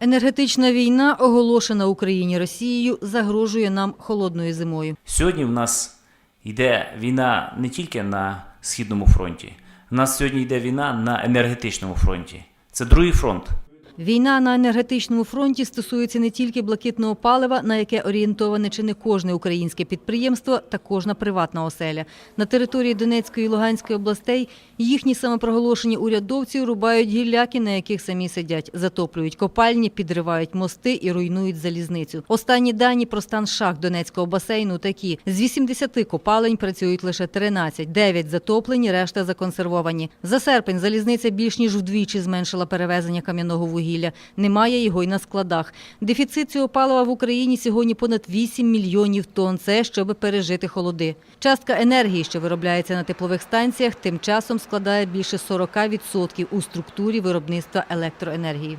Енергетична війна, оголошена Україні Росією, загрожує нам холодною зимою. Сьогодні в нас йде війна не тільки на Східному фронті. У нас сьогодні йде війна на енергетичному фронті. Це другий фронт. Війна на енергетичному фронті стосується не тільки блакитного палива, на яке орієнтоване чи не кожне українське підприємство та кожна приватна оселя. На території Донецької і Луганської областей їхні самопроголошені урядовці рубають гілляки, на яких самі сидять, затоплюють копальні, підривають мости і руйнують залізницю. Останні дані про стан шахт Донецького басейну такі: з 80 копалень працюють лише 13, 9 затоплені, решта законсервовані. За серпень залізниця більш ніж вдвічі зменшила перевезення кам'яного вугілля. Немає його й на складах. Дефіцит цього палива в Україні сьогодні понад 8 мільйонів тонн. Це щоб пережити холоди. Частка енергії, що виробляється на теплових станціях, тим часом складає більше 40% у структурі виробництва електроенергії.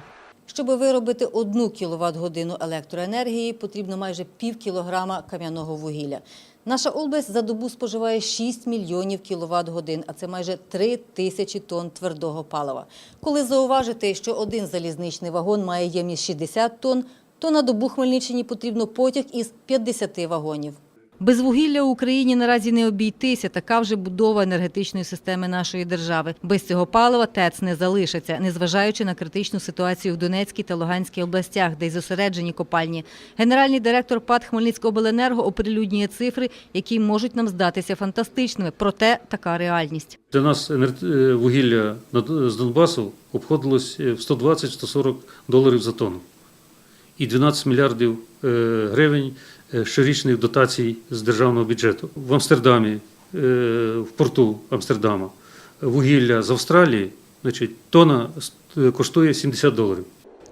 Щоб виробити одну кіловат годину електроенергії, потрібно майже пів кілограма кам'яного вугілля. Наша область за добу споживає 6 мільйонів кіловат годин, а це майже 3 тисячі тонн твердого палива. Коли зауважити, що один залізничний вагон має ємність 60 тонн, то на добу Хмельниччині потрібно потяг із 50 вагонів. Без вугілля Україні наразі не обійтися. Така вже будова енергетичної системи нашої держави. Без цього палива ТЕЦ не залишиться, незважаючи на критичну ситуацію в Донецькій та Луганській областях, де й зосереджені копальні. Генеральний директор ПАД Хмельницькобленерго оприлюднює цифри, які можуть нам здатися фантастичними. Проте така реальність. Для нас е, вугілля з Донбасу обходилось е, в 120-140 доларів за тонну. І 12 мільярдів е, гривень щорічних дотацій з державного бюджету. В Амстердамі, е, в порту Амстердама, вугілля з Австралії, значить, тона е, коштує 70 доларів.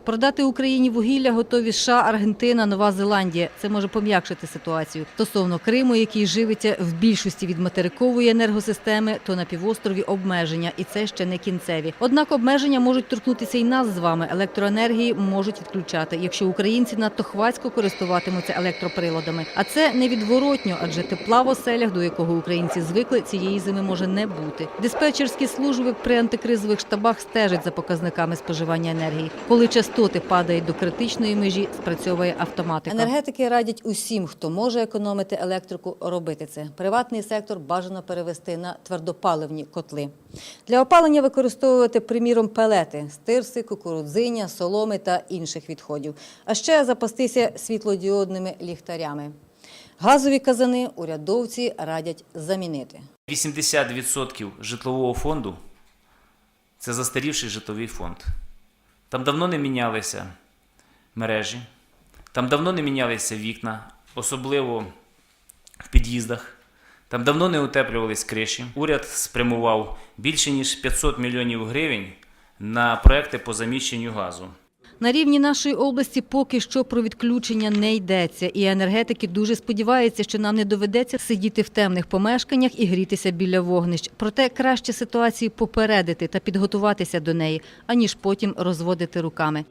Продати Україні вугілля готові США, Аргентина, Нова Зеландія. Це може пом'якшити ситуацію. Стосовно Криму, який живиться в більшості від материкової енергосистеми, то на півострові обмеження, і це ще не кінцеві. Однак обмеження можуть торкнутися і нас з вами. Електроенергії можуть відключати, якщо українці надто хвацько користуватимуться електроприладами. А це невідворотньо, адже тепла в оселях, до якого українці звикли, цієї зими може не бути. Диспетчерські служби при антикризових штабах стежать за показниками споживання енергії. Коли частоти падають до критичної межі, спрацьовує автоматика. Енергетики радять усім, хто може економити електрику, робити це. Приватний сектор бажано перевести на твердопаливні котли. Для опалення використовувати, приміром, пелети, стирси, кукурудзиня, соломи та інших відходів. А ще запастися світлодіодними ліхтарями. Газові казани урядовці радять замінити. 80% житлового фонду це застарівший житловий фонд. Там давно не мінялися мережі, там давно не мінялися вікна, особливо в під'їздах. Там давно не утеплювались криші. Уряд спрямував більше ніж 500 мільйонів гривень на проекти по заміщенню газу. На рівні нашої області поки що про відключення не йдеться, і енергетики дуже сподіваються, що нам не доведеться сидіти в темних помешканнях і грітися біля вогнищ. Проте краще ситуацію попередити та підготуватися до неї, аніж потім розводити руками.